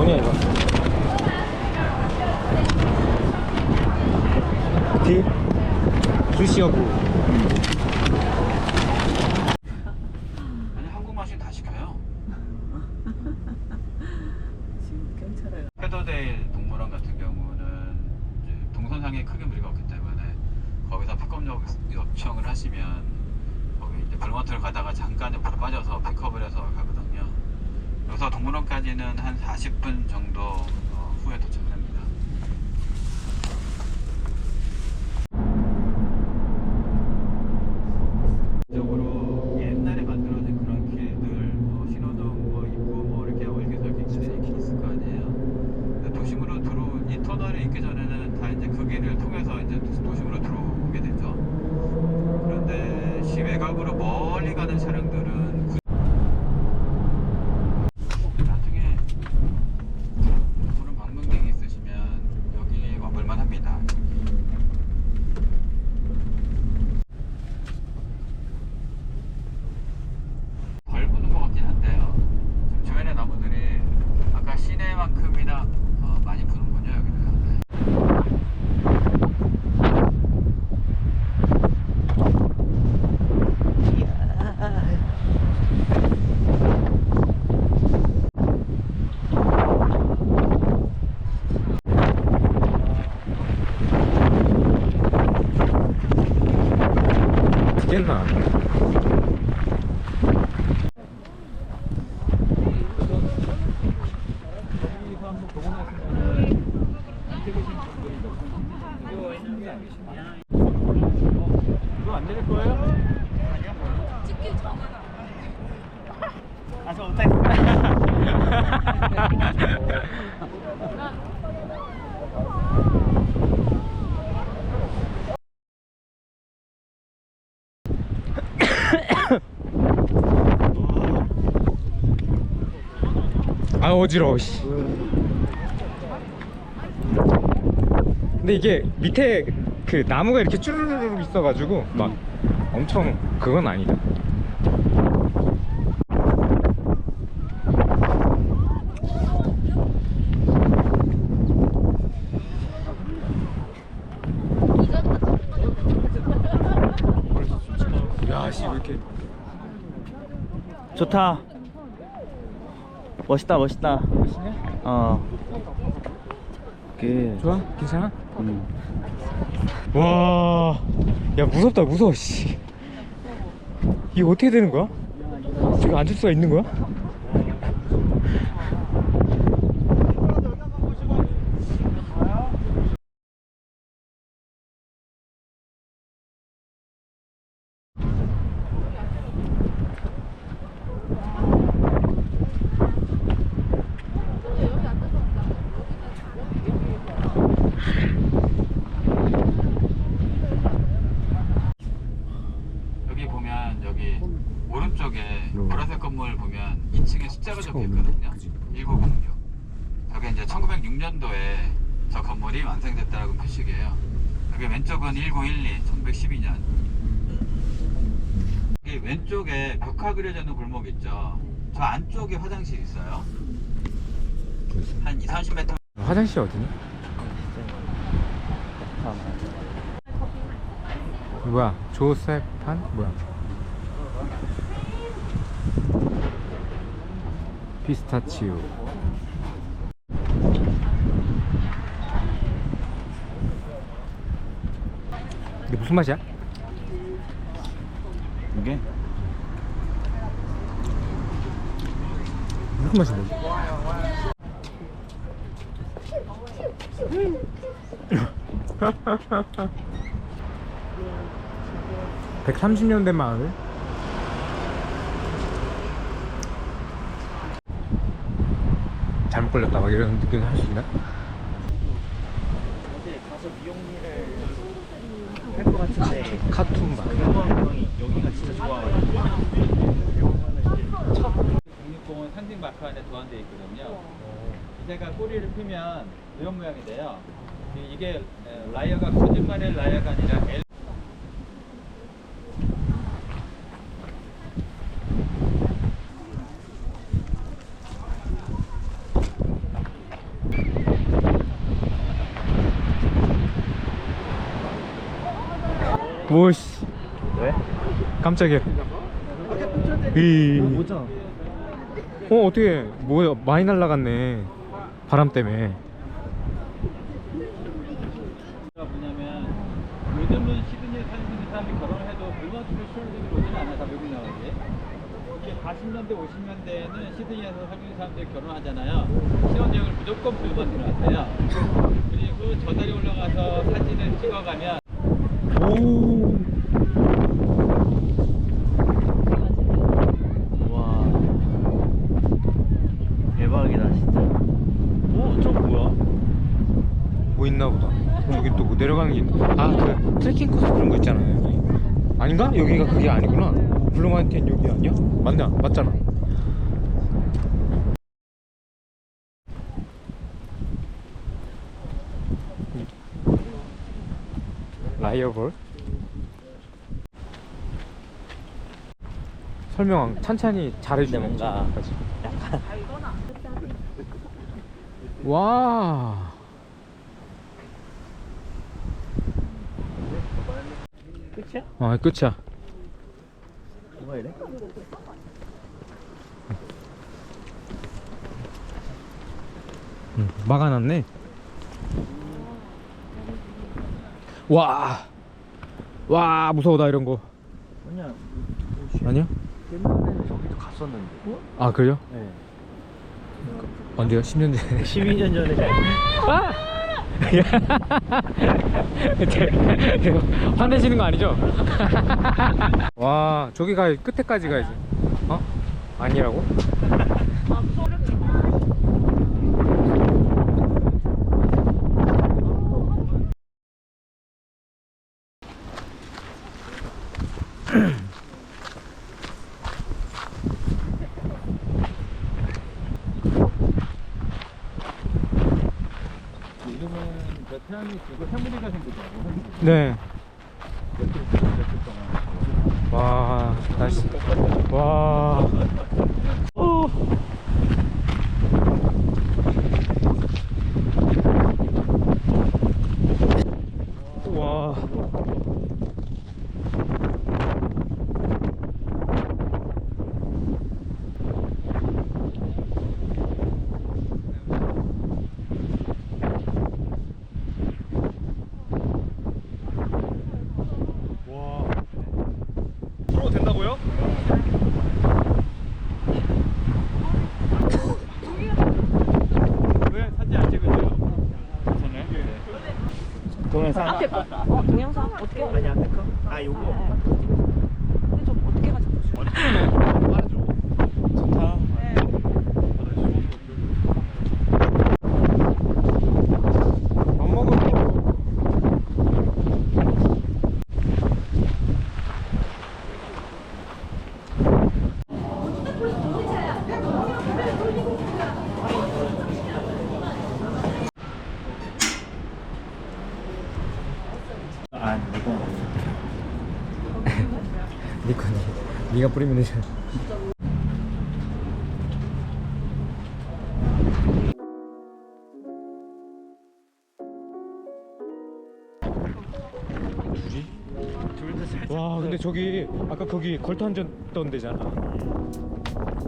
뭐냐 이거 디 수시어부 아니 한국 맛이 다 시켜요. 지금 괜찮아요. 페더데일 동물원 같은 경우는 이제 동선상에 크게 무리가 없기 때문에 거기서 픽업 요- 요청을 하시면 거기 이제 블먼트를 가다가 잠깐 옆으로 빠져서 픽업을 해서 가거든요. 여기서 동물원까지는 한 40분 정도 어, 후에 도착을 합니다. 적으로 옛날에 만들어진 그런 길들, 뭐 신호등 뭐 있고 뭐 이렇게 얼개설계 길들이 이렇게 있을 거 아니에요. 도심으로 들어온 이 터널이 있기 전에는 다 이제 그 길을 통해서 이제 도- 도심으로 들어오게 되죠. 그런데 시 외곽으로 멀리 가는 차량들은 구- 나중에 그런 방문객이 있으시면 여기 와볼만 합니다. 덜 부는 것 같긴 한데요. 지금 주변의 나무들이 아까 시내만큼이나 어, 많이 부는군요 여기는. 네. 죽겠나 이거 안 내릴 거예요? 아 어지러워 씨. 근데 이게 밑에 그 나무가 이렇게 쭈르르르 있어가지고 막 엄청 그건 아니다 야씨 왜 이렇게 좋다. 멋있다 멋있다. 멋있냐? 어. 그. 좋아? 괜찮아? 음. 와, 야 무섭다 무서워 씨. 이거 어떻게 되는 거야? 저기 앉을 수가 있는 거야? 여기 보면 여기 오른쪽에 음. 보라색 건물 보면 2층에 숫자가 적혀 있거든요. 1906. 저게 이제 1906년도에 저 건물이 완성됐다라고 표식이에요. 여기 왼쪽은 1912, 1912년. 여기 왼쪽에 벽화 그려져 있는 골목 있죠. 저 안쪽에 화장실 있어요. 한 2, 30m 화장실 어디니? 뭐야? 조세판? 뭐야? 피스타치오. 이게 무슨 맛이야? 이게? 무슨 맛인데? (130년 된 마을) 잘못 걸렸다 막 이런 느낌 할수 있나? 어제 가서 미용일을 할것 같은데. 카툰 막 병원이 여기가 진짜 좋아가지고. 국립공원 상징 마크 안에 도안되어 있거든요. 이제가 꼬리를 펴면 이런 모양이 돼요. 이게 에, 라이어가 거짓말의 라이어가 아니라 뭐씨 왜? 깜짝이야. 이. 모자. 어 어떻게 뭐야 많이 날라갔네. 바람 때문에. 뭐냐면 요즘은 시드니에 사는 사람이 결혼을 해도 물건집을 신혼집으로 오진 않아요 다 외국 나오지 이게 40년대 50년대에는 시드니에서 살고 사람들이 결혼하잖아요. 신혼여행을 무조건 물건집으로 왔대요. 그리고 저 다리 올라가서 사진을 찍어가면 오 와. 대박이다 진짜. 오, 저 뭐야? 뭐 있나 보다 저기 또 뭐 내려가는 게 있나 아 그 트레킹 코스 그런 거 있잖아요 아닌가? 여기가 그게 아니구나 블루마운틴 여기 아니야? 맞나? 맞잖아 라이어볼 설명 찬찬히 잘해주네 뭔가 저기까지. 와 끝이야? 아 끝이야 뭐가 이래? 응, 막아놨네 와. 와 무서워 나 이런 거 아니야. 아니야? 옛날에 저기도 갔었는데. 아 그래요? 네. 언제요? 10년 전에 12년 전에. 아! 화내시는 거 아니죠? 와 저기 가 끝에까지 가야지 어? 아니라고? 지고 해무리가 생기더라고 네. 며칠 며칠 동안 와 날씨. 와 들어도 된다고요? 왜 사진 안 찍으세요? 저는 동영상. 앞에 거. 어, 동영상 어떻게? 아니 앞에 거? 아 요거. 근데 좀 어떻게 가지고? 좋다 밥 먹으러 아 이거. 니콘이 니가 뿌리면 살짝. 와 근데 저기 아까 거기 걸터 앉았던 데잖아.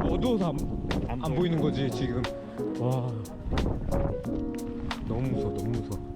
어두워서 안, 안, 안 보이는 거지 지금. 와. 너무 무서워 너무 무서워